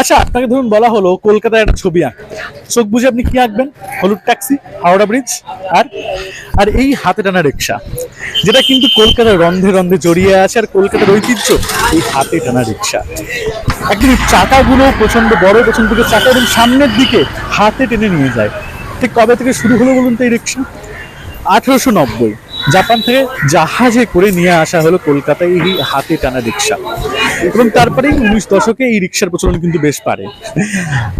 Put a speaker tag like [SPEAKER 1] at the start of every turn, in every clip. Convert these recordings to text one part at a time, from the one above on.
[SPEAKER 1] আচ্ছা আপনাকে ধরুন বলা হলো, কলকাতায় একটা ছবি আঁকতে চোখ বুঝে আপনি কি আঁকবেন? হলুদ ট্যাক্সি, হাওড়া ব্রিজ, আর আর এই হাতে টানা রিক্সা যেটা কিন্তু কলকাতার রন্ধে রন্ধে জড়িয়ে আছে আর কলকাতার ঐতিহ্য, এই হাতে টানা রিক্সা একদম চাকাগুলো প্রচণ্ড বড়, পেছন থেকে চাকা এবং সামনের দিকে হাতে টেনে নিয়ে যায়। ঠিক কবে থেকে শুরু হলো বলুন তো এই রিক্সা আঠেরোশো নব্বই, জাপান থেকে জাহাজে করে নিয়ে আসা হলো কলকাতায় এই হাতে টানা রিক্সা এবং তারপরেই উনিশ দশকে এই রিক্সার প্রচলন কিন্তু বেশ পারে।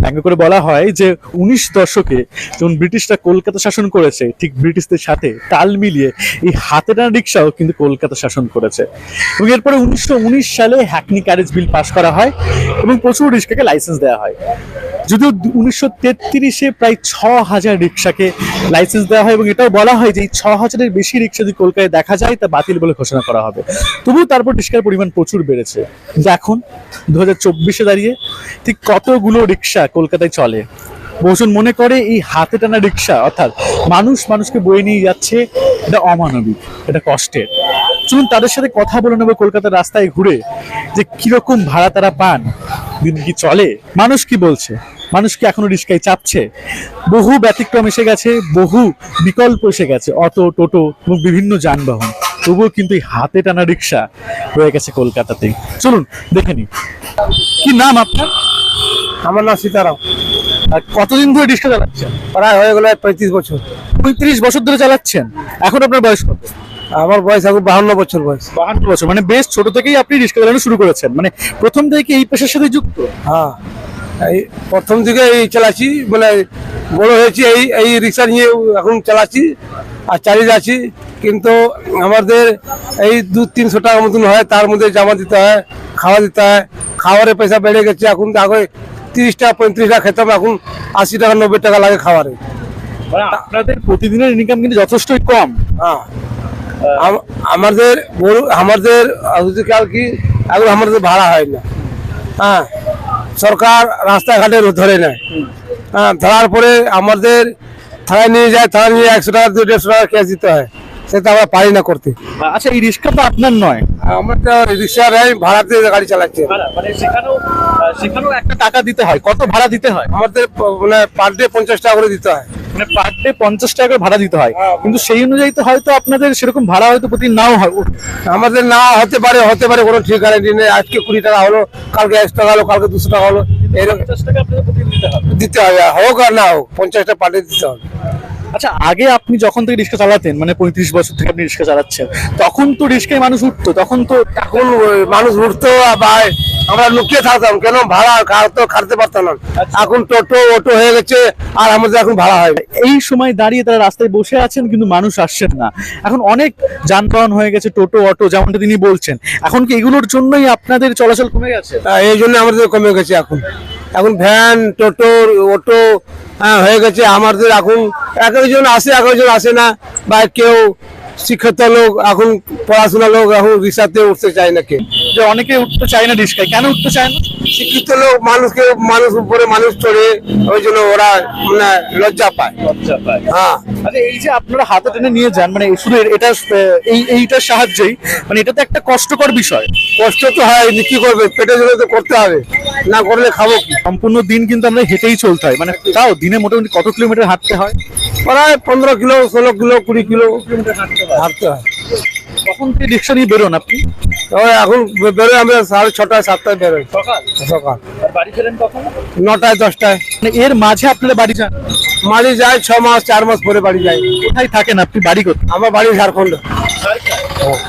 [SPEAKER 1] ব্যঙ্গ করে বলা হয় যে উনিশ দশকে যখন ব্রিটিশরা কলকাতা শাসন করেছে, ঠিক ব্রিটিশদের সাথে তাল মিলিয়ে এই হাতে টানা রিক্সাও কিন্তু কলকাতা শাসন করেছে। এবং এরপরে উনিশশো উনিশ সালে হ্যাকনি ক্যারেজ বিল পাশ করা হয় এবং প্রচুর রিক্সাকে লাইসেন্স দেওয়া হয়। যদিও উনিশশো তেত্রিশে প্রায় ছ হাজার রিক্সাকে লাইসেন্স দেওয়া হয় এবং এটাও বলা হয় যে এই ছ হাজারের বেশি রিক্সা যদি কলকাতায় দেখা যায় তা বাতিল বলে ঘোষণা করা হবে। তবুও তারপর রিক্সার পরিমাণ প্রচুর বেড়েছে। কিন্তু এখন দু হাজার চব্বিশে দাঁড়িয়ে ঠিক কতগুলো রিক্সা কলকাতায় চলে? বহুজন মনে করে এই হাতে টানা রিক্সা, অর্থাৎ মানুষ মানুষকে বয়ে নিয়ে যাচ্ছে, এটা অমানবিক, এটা কষ্টের। চলুন তাদের সাথে কথা বলে নেব কলকাতার রাস্তায় ঘুরে, যে কীরকম ভাড়া তারা পান, দিন কি চলে? মানুষ কি বলছে? মানুষ কি এখনও রিক্সায় চাপছে? বহু ব্যতিক্রম এসে গেছে, বহু বিকল্প এসে গেছে, অটো, টোটো এবং বিভিন্ন যানবাহন। তবুও কিন্তু এই হাতে টানা রিক্সা রয়ে গেছে কলকাতাতে। চলুন দেখে নি কি নাম আপনার?
[SPEAKER 2] আমার নাম সীতারাম।
[SPEAKER 1] আর কতদিন ধরে রিক্সা চালাচ্ছেন?
[SPEAKER 2] প্রায় হয়ে গেল পঁয়ত্রিশ বছর।
[SPEAKER 1] পঁয়ত্রিশ বছর ধরে চালাচ্ছেন। এখন আপনার বয়স কত?
[SPEAKER 2] আমার বয়স এখন বাহান্ন বছর বয়স।
[SPEAKER 1] বাহান্ন বছর মানে বেশ ছোট থেকেই আপনি রিক্সা চালানো শুরু করেছেন। মানে প্রথম থেকে এই পেশার সাথে যুক্ত?
[SPEAKER 2] হ্যাঁ। এই প্রথম থেকে এই চালাচ্ছি মানে বড় হয়েছি এই এই রিক্সা নিয়ে এখন চালাচ্ছি আর চালিয়ে যাচ্ছি। কিন্তু আমাদের এই দু তিনশো টাকা মতন হয় তার মধ্যে জামা দিতে হয় খাওয়া দিতে হয়। খাবারের পয়সা বেড়ে গেছে এখন আগে তিরিশ টাকা পঁয়ত্রিশ টাকা খেতাম এখন আশি টাকা নব্বই টাকা লাগে খাবারে।
[SPEAKER 1] মানে আপনাদের প্রতিদিনের ইনকাম কিন্তু যথেষ্টই কম।
[SPEAKER 2] হ্যাঁ। আমাদের বড় আমাদের আজকাল কি এখন আমাদের ভাড়া হয় না। হ্যাঁ সরকার রাস্তাঘাটে ধরে নেয় হ্যাঁ ধরার পরে আমাদের থানায় নিয়ে যায় থানায় নিয়ে একশো টাকা দু দেড়শো টাকা ক্যাশ দিতে হয়। সেটা আমরা পারি না করতে।
[SPEAKER 1] আচ্ছা এই রিক্সা তো আপনার নয়।
[SPEAKER 2] আমার রিক্সা নেই ভাড়াতে গাড়ি চালাচ্ছে।
[SPEAKER 1] মানে সেখানেও সেখানেও একটা টাকা দিতে হয়। কত ভাড়া দিতে হয়?
[SPEAKER 2] আমাদের মানে পার ডে পঞ্চাশ টাকা করে দিতে হয়।
[SPEAKER 1] মানে পার ডে পঞ্চাশ টাকা করে ভাড়া দিতে হয়। কিন্তু সেই অনুযায়ী তো হয়তো আপনাদের সেরকম ভাড়া হয়তো প্রতিদিন নাও হয়।
[SPEAKER 2] আমাদের না হতে পারে হতে পারে কোনো ঠিক গ্যারান্টি নেই। আজকে কুড়ি টাকা হলো কালকে একশো টাকা হলো কালকে দুশো টাকা হলো এরকম।
[SPEAKER 1] পঞ্চাশ টাকা দিতে হবে।
[SPEAKER 2] হোক আর না হোক পঞ্চাশটা পাঠিয়ে দিতে হবে।
[SPEAKER 1] আচ্ছা আগে আপনি যখন থেকে রিক্সা চালাতেন মানে পঁয়ত্রিশ বছর থেকে আপনি রিক্সা চালাচ্ছেন তখন তো রিক্সায় মানুষ উঠতো তখন তো
[SPEAKER 2] এখন মানুষ উঠতো বা আমরা লুকিয়ে থাকতাম কেন? ভাড়া খাওয়াতো খাটতে পারতাম না। এখন টোটো অটো হয়ে গেছে আর আমাদের এখন ভাড়া হয়
[SPEAKER 1] এই সময় দাঁড়িয়ে তারা রাস্তায় বসে আছেন কিন্তু মানুষ আসছেন না। এখন অনেক যানবাহন হয়ে গেছে টোটো অটো যেমনটা তিনি বলছেন। এখন কি এগুলোর জন্যই আপনাদের চলাচল কমে গেছে?
[SPEAKER 2] এই জন্য আমাদের কমে গেছে এখন। এখন ভ্যান, টোটো, অটো হ্যাঁ হয়ে গেছে। আমাদের এখন এক একজন আসে এক একজন আসে না। বা কেউ শিক্ষিত লোক, এখন পড়াশোনা লোক এখন রিক্সাতে উঠতে চায় না কেউ।
[SPEAKER 1] যে অনেকে উঠতে চায় না রিক্সায়। কেন উঠতে চায় না?
[SPEAKER 2] শিক্ষিত লোক মানুষকে মানুষ উপরে মানুষ চড়ে ওই জন্য ওরা মানে লজ্জা পায়। হ্যাঁ।
[SPEAKER 1] আচ্ছা এই যে আপনারা হাতে টেনে নিয়ে যান মানে শুধু এটা এই এইটার সাহায্যেই মানে এটা তো একটা কষ্টকর বিষয়।
[SPEAKER 2] কষ্ট তো হয় কি করবে? পেটে জন্য তো করতে হবে। না করলে খাব কি?
[SPEAKER 1] সম্পূর্ণ দিন কিন্তু আমরা হেঁটেই চলতে হয়। মানে তাও দিনে মোটামুটি কত কিলোমিটার হাঁটতে হয়?
[SPEAKER 2] প্রায় পনেরো কিলো ষোলো কিলো কুড়ি কিলো হাঁটতে হয়।
[SPEAKER 1] কখন থেকে রিক্সা নিয়ে বেরোন আপনি?
[SPEAKER 2] এখন বেরোয় আমরা সাড়ে ছটায় সাতটায় বেরোই।
[SPEAKER 1] সকাল?
[SPEAKER 2] সকাল।
[SPEAKER 1] বাড়ি ফেরেন কখন?
[SPEAKER 2] নটায় দশটায়।
[SPEAKER 1] মানে এর মাঝে আপনারা বাড়ি যান?
[SPEAKER 2] মাঝে যায় ছ মাস চার মাস পরে বাড়ি যাই।
[SPEAKER 1] কোথায় থাকেন আপনি? বাড়ি কোথায়?
[SPEAKER 2] আমার বাড়ি ঝাড়খণ্ড।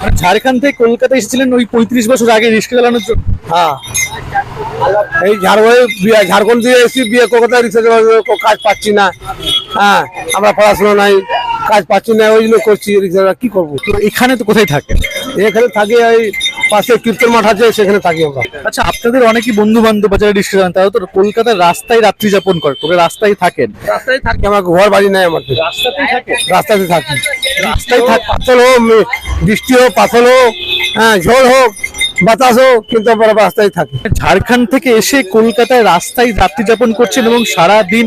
[SPEAKER 1] মানে ঝাড়খণ্ড থেকে কলকাতা এসেছিলেন ওই পঁয়ত্রিশ বছর আগে রিক্সা চালানোর জন্য?
[SPEAKER 2] হ্যাঁ। এই ঝাড়খণ্ডে বিয়ে ঝাড়খণ্ড দিয়ে এসেছি বিয়ে কলকাতায় রিক্সা চালানোর কো- কাজ পাচ্ছি না। হ্যাঁ আমরা পড়াশোনা নাই কাজ পাচ্ছি না ওই জন্য করছি রিক্সা কি করব?
[SPEAKER 1] তো এখানে তো কোথায় থাকেন?
[SPEAKER 2] এখানে থাকে ওই পাশে কীর্তন মাঠ আছে সেখানে থাকি আমরা।
[SPEAKER 1] আচ্ছা আপনাদের অনেকেই বন্ধু বান্ধব রিক্সা চালান তারা তো কলকাতার রাস্তায় রাত্রি যাপন করে তোরা রাস্তায় থাকেন?
[SPEAKER 2] রাস্তায় থাকি আমার ঘর বাড়ি নাই আমার
[SPEAKER 1] রাস্তাতেই থাকে
[SPEAKER 2] রাস্তাতে থাকি।
[SPEAKER 1] রাস্তায় থাক
[SPEAKER 2] পাথর হোক বৃষ্টি হোক পাথর হোক হ্যাঁ ঝড় হোক বাতাস হোক কিন্তু আমরা রাস্তায় থাকি।
[SPEAKER 1] ঝাড়খণ্ড থেকে এসে কলকাতায় রাস্তায় রাত্রি যাপন করছেন এবং সারা দিন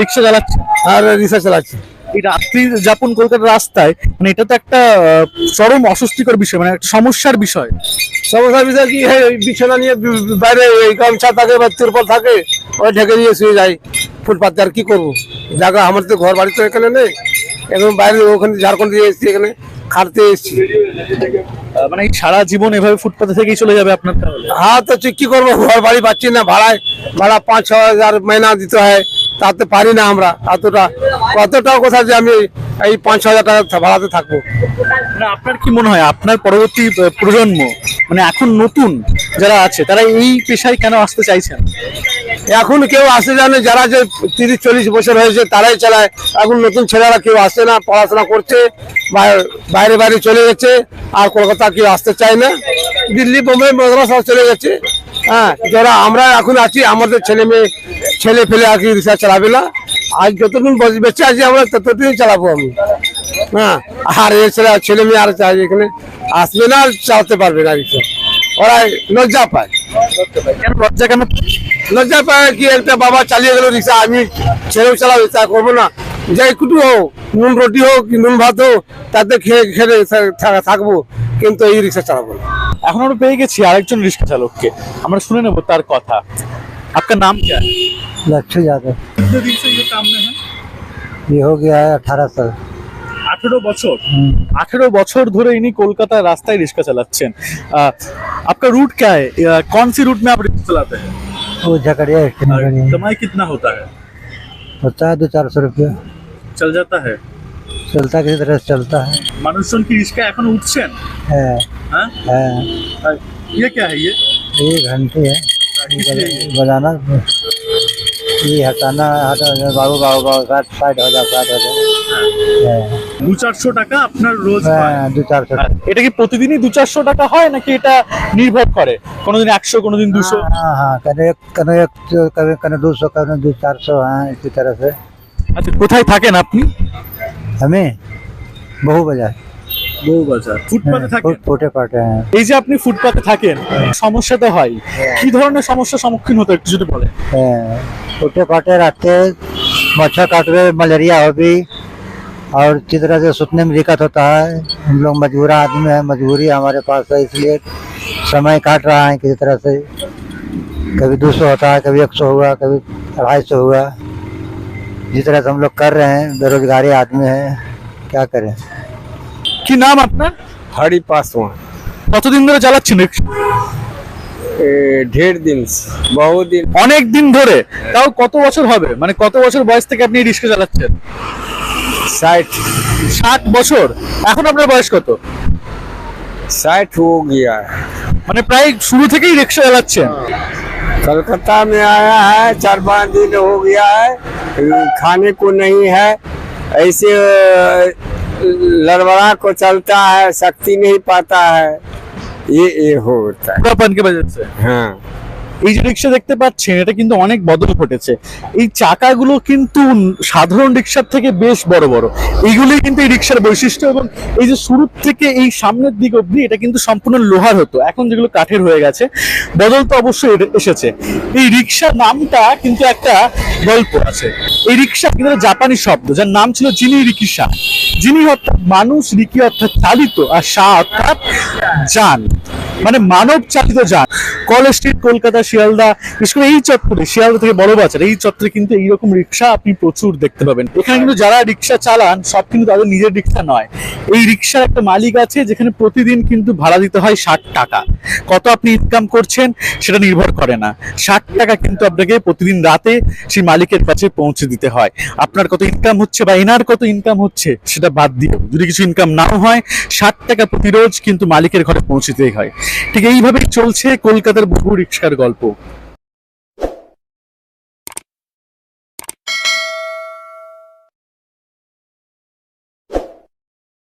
[SPEAKER 1] রিক্সা চালাচ্ছেন?
[SPEAKER 2] আর রিক্সা চালাচ্ছি।
[SPEAKER 1] এই রাত্রি যাপন কলকাতার রাস্তায় মানে এটা তো একটা চরম অস্বস্তিকর বিষয় মানে একটা সমস্যার বিষয়।
[SPEAKER 2] সমস্যার বিষয় কি? হয় বিছানা নিয়ে বাইরে গামছা থাকে বা তিরপল থাকে ওই ঢেকে নিয়ে শুয়ে যাই। ফুটপাতে আর কি করব? জায়গা আমার তো ঘর বাড়ি তো এখানে নেই। এখন বাইরে ওখানে ঝাড়খণ্ড দিয়ে এসেছি এখানে খাটতে এসেছি।
[SPEAKER 1] মানে সারা জীবন এভাবে ফুটপাতে থেকেই চলে যাবে আপনার
[SPEAKER 2] হ্যাঁ তো কি করব? ঘর বাড়ি পাচ্ছি না ভাড়ায় ভাড়া পাঁচ ছ হাজার মাইনা দিতে হয়। তাতে পারি না আমরা, এতটা কতটা কথা যে আমি এই পাঁচ ছ হাজার টাকা ভাড়াতে থাকব।
[SPEAKER 1] না আপনার কি মনে হয়, আপনার পরবর্তী প্রজন্ম মানে এখন নতুন যারা আছে, তারা এই পেশায় কেন আসতে চাইছেন?
[SPEAKER 2] এখন কেউ আসে জানে যারা যে তিরিশ, চল্লিশ বছর হয়েছে, তারাই চালায়। এখন নতুন ছেলেরা কেউ আসে না, পড়াশোনা করছে বাইরে বাইরে চলে গেছে, আর কলকাতা কেউ আসতে চায় না। দিল্লি, বোম্বে, মাদ্রাস চলে গেছে। হ্যাঁ যারা আমরা এখন আছি, আমাদের ছেলে মেয়ে, ছেলে ফেলে আর কি রিক্সা চালাবে না। আজ যতদিন বেঁচে আছি, আমরা ততদিন চালাবো আমি। হ্যাঁ আর এছাড়া ছেলে মেয়ে আর চাই এখানে আসবে না আর চালাতে পারবে না রিক্সা ওরা লজ্জা পায়
[SPEAKER 1] কেন লজ্জা কেন
[SPEAKER 2] লজ্জা পায় কি একটা বাবা চালিয়ে গেল রিক্সা আমি ছেলেও চালাবো তা করবো না যাই কুটু হোক নুন রুটি হোক কি নুন ভাত হোক তাতে খেয়ে খেলে থা- থাকবো কিন্তু এই রিক্সা চালাবো না
[SPEAKER 1] এখন আমরা পেয়ে গেছি আরেকজন রিক্সা চালককে আমরা শুনে নেব তার কথা আপনার নাম क्या है
[SPEAKER 3] लक्ष्य यादव
[SPEAKER 1] कितने दिन से ये काम में है
[SPEAKER 3] ये हो गया है अठारह साल
[SPEAKER 1] আঠেরো বছর আঠেরো বছর ধরে ইনি কলকাতার রাস্তায় রিক্সা চালাচ্ছেন আহ, आपका रूट क्या है अ, कौन सी रूट में आप रिक्शा चलाते हैं
[SPEAKER 3] वो झकड़िया स्टैंड
[SPEAKER 1] और
[SPEAKER 3] खड़ी है।
[SPEAKER 1] कमाई कितना होता है
[SPEAKER 3] होता है दो चार सौ रुपया
[SPEAKER 1] चल जाता है
[SPEAKER 3] चलता किसी तरह से चलता है
[SPEAKER 1] মানুষজন কি রিক্সা এখনো উঠছেন
[SPEAKER 3] है
[SPEAKER 1] হ্যাঁ
[SPEAKER 3] है
[SPEAKER 1] আর ये क्या है ये
[SPEAKER 3] ये घंटे है
[SPEAKER 1] किसलिए ये?
[SPEAKER 3] बजाना ये हटाना हटा बाबू बाबू बाबू साठ साठ हो जाए साठ हो जाए
[SPEAKER 1] দু চারশো টাকা আপনার রোজ হয়
[SPEAKER 3] हाँ, दो चार सौ
[SPEAKER 1] আর এটা কি প্রতিদিনই দু চারশো টাকা হয় নাকি এটা নির্ভর করে কোনোদিন একশো কোনোদিন দুশো
[SPEAKER 3] हाँ हाँ कभी एक कभी एक कभी कभी दो सौ कभी दो चार सौ हाँ इसी तरह से
[SPEAKER 1] আচ্ছা কোথায় থাকেন আপনি
[SPEAKER 3] हमें बहु बजा
[SPEAKER 1] বউবাজার ফুটপাতে থাকেন
[SPEAKER 3] फूटे पाटे हैं
[SPEAKER 1] এই যে আপনি ফুটপাতে থাকেন সমস্যা তো হয় কি ধরনের সমস্যার সম্মুখীন হতো একটু যদি বলেন
[SPEAKER 3] छोटे पाटे रहते मच्छर काट रहे मलेरिया हो भी और इसी तरह से सुतने में दिक्कत होता है हम लोग मजबूरा आदमी है मजबूरी हमारे पास है इसलिए समय काट रहा है किसी तरह से कभी दो सौ होता है कभी एक सौ हुआ कभी अढ़ाई सौ हुआ जिस तरह से हम लोग कर रहे हैं बेरोजगारी आदमी है क्या करें
[SPEAKER 1] কি নাম আপনার
[SPEAKER 2] हरी पासवान
[SPEAKER 1] কতদিন ধরে চালাচ্ছেন রিক্সা?
[SPEAKER 2] ढेर दिन बहुत दिन
[SPEAKER 1] অনেক দিন ধরে তাও কত বছর হবে মানে কত বছর বয়স থেকে আপনি রিক্সা চালাচ্ছেন
[SPEAKER 2] साठ
[SPEAKER 1] ষাট বছর এখন আপনার বয়স কত
[SPEAKER 2] साठ हो गया
[SPEAKER 1] মানে প্রায় শুরু থেকেই রিক্সা চালাচ্ছেন
[SPEAKER 2] कलकत्ता में आया है चार पाँच दिन हो गया है खाने को नहीं है ऐसे अ, लड़बड़ा को चलता है शक्ति नहीं पाता है ये ये होता है
[SPEAKER 1] বুড়াপান কে वजह से
[SPEAKER 2] हाँ
[SPEAKER 1] এই যে রিক্সা দেখতে পাচ্ছেন, এটা কিন্তু অনেক বদল ঘটেছে। এই চাকাগুলো কিন্তু সাধারণ রিক্সার থেকে বেশ বড় বড়। এইগুলোই কিন্তু এই রিক্সার বৈশিষ্ট্য এবং এই যে শুরু থেকে এই সামনের দিক অবধি এটা কিন্তু সম্পূর্ণ লোহার হতো। এখন যেগুলো কাঠের হয়ে গেছে, বদল তো অবশ্যই এসেছে। এই রিক্সা নামটা কিন্তু একটা গল্প আছে। এই রিক্সা কিন্তু জাপানি শব্দ, যার নাম ছিল জিনি রিকিসা যিনি অর্থাৎ মানুষ, রিকি অর্থাৎ চালিত, আর শাহ অর্থাৎ যান। মানে মানব চালিত যান কল স্ট্রিট, কলকাতা, শিয়ালদা, বিশেষ এই চত্বরে, শিয়ালদা থেকে বড় বাজার, এই চত্বরে কিন্তু এইরকম রিক্সা আপনি প্রচুর দেখতে পাবেন। এখানে কিন্তু যারা রিক্সা চালান, সব কিন্তু তাদের নিজের রিক্সা নয়। এই রিক্সার একটা মালিক আছে, যেখানে প্রতিদিন কিন্তু ভাড়া দিতে হয় ষাট টাকা। কত আপনি ইনকাম করছেন, সেটা নির্ভর করে না। ষাট টাকা কিন্তু আপনাকে প্রতিদিন রাতে সেই মালিকের কাছে পৌঁছে দিতে হয়। আপনার কত ইনকাম হচ্ছে বা এনার কত ইনকাম হচ্ছে, সেটা বাদ দিয়ে যদি কিছু ইনকাম নাও হয়, ষাট টাকা প্রতিরোজ কিন্তু মালিকের ঘরে পৌঁছতেই হয়। ঠিক এইভাবেই চলছে কলকাতার বহু রিক্সার গল্প।